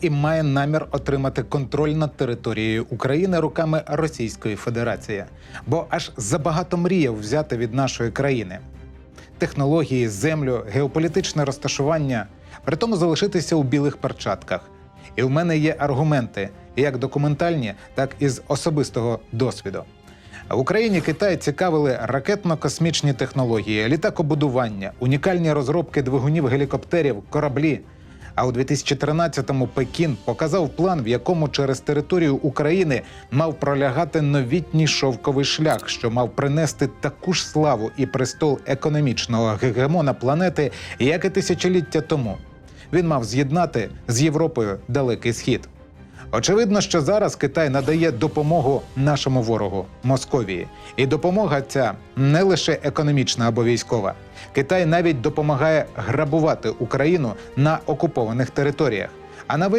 і має намір отримати контроль над територією України руками Російської Федерації, бо аж забагато мріяв взяти від нашої країни технології, землю, геополітичне розташування, при тому залишитися у білих перчатках. І в мене є аргументи як документальні, так і з особистого досвіду. В Україні Китай цікавили ракетно-космічні технології, літакобудування, унікальні розробки двигунів гелікоптерів, кораблі. А у 2013-му Пекін показав план, в якому через територію України мав пролягати новітній шовковий шлях, що мав принести таку ж славу і престол економічного гегемона планети, як і тисячоліття тому. Він мав з'єднати з Європою далекий схід. Очевидно, що зараз Китай надає допомогу нашому ворогу Московії, і допомога ця не лише економічна або військова. Китай навіть допомагає грабувати Україну на окупованих територіях. А на